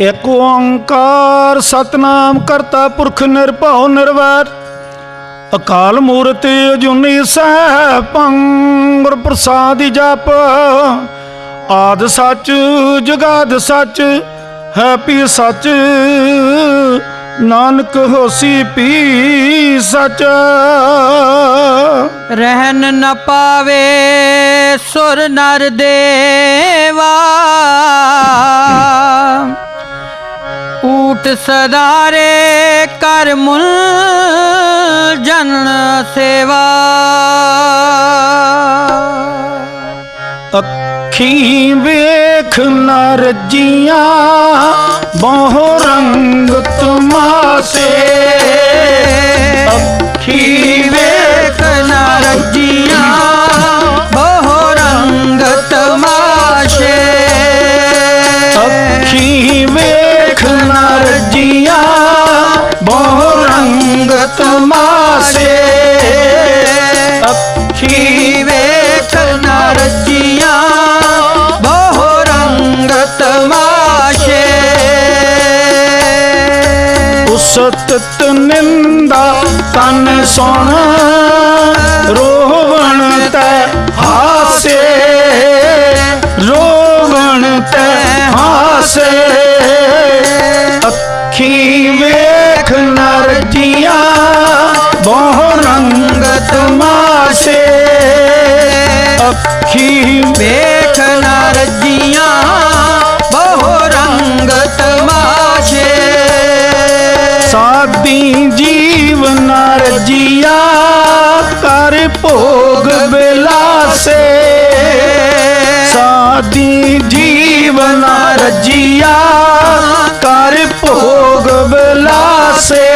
ਇਕ ਓੰਕਾਰ ਸਤਨਾਮ ਕਰਤਾ ਪੁਰਖ ਨਿਰਭਉ ਨਿਰਵੈਰ। ਅਕਾਲ ਮੂਰਤ ਅਜੂਨੀ ਸੈਭੰ ਗੁਰ ਪ੍ਰਸਾਦਿ ਜਪ। ਆਦ ਸੱਚ, ਜੁਗਾਦ ਸੱਚ, ਹੈ ਪੀ ਸੱਚ। ਨਾਨਕ ਹੋਸੀ ਪੀ ਸਚ। ਰਹਿਨ ਨ ਪਾਵੇ ਸੁਰ ਨਰ ਦੇਵਾ। ਊਟ ਸਦਾਰੇ ਕਰ ਮੁਲ ਜਨ ਸੇਵਾ। ਅੱਖੀ ਵੇਖ ਨਾ ਰੱਜੀਆਂ ਬਹੁ ਰੰਗ ਤਮਾਸੇ। ਅੱਖੀ तुमा से अक्षीवे कनारजिया बहुरंग तमाशे। उसत निंदा तन सोण रोवण ते हासे। रोवण ते हासे। अखी आत्मा से अखी रजिया बहु रंग तमाशे। सादी जीव नारजिया कर पोग बिलासे। सादी जीव नारजिया कर पोग बिलासे।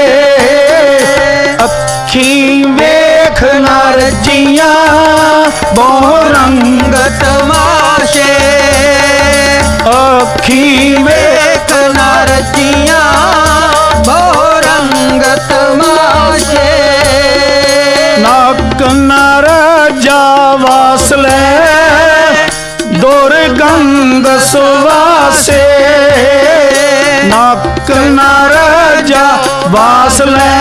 अखी रचिया बहुरंग तमाशे अखी वेक न रचिया बहुरंग तमाशे नाक नर जावासले दुर्गंध सुवासे। नाक नर जावासले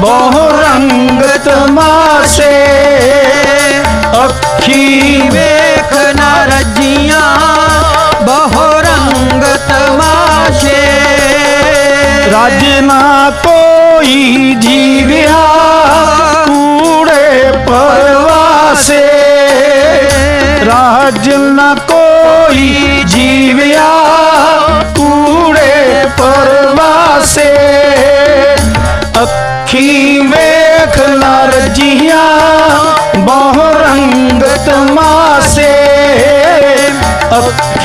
बहु रंग तमाशे। अखी वेख नरजिया बहु रंग तमाशे। राजना कोई जीविया, कूड़े परवासे। राज न कोई जीविया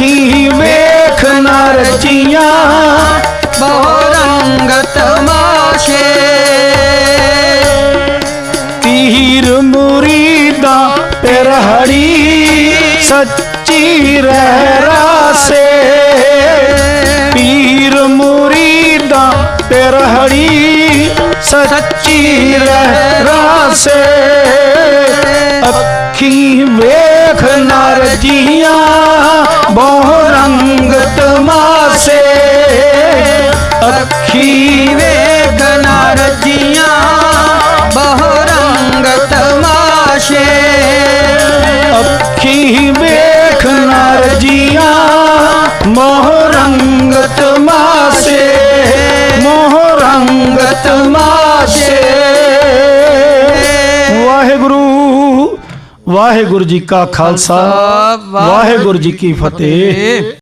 ਅੱਖੀ ਵੇਖ ਨਰ ਜੀਆਂ ਬਹੁ ਰੰਗ ਤਮਾਸ਼ੇ। ਤੀਰ ਮੁਰੀਦਾ ਪਿਰਹੜੀ ਸੱਚੀ ਰਹਿ ਰਾਸੇ। ਪੀਰ ਮੁਰੀਦਾ ਪਿਰਹੜੀ ਸੱਚੀ ਰਹਿ ਰਾਸੇ। ਅੱਖੀ ਵੇਖ ਨਰ ਜੀਆਂ शिवे गनारजिया बहरंग तमाशे। अखी बेख नारजिया मोहरंग तमाशे। मोहरंग तमाशे। वाहेगुरु वाहेगुरु जी का खालसा वाहेगुरु जी की फतेह।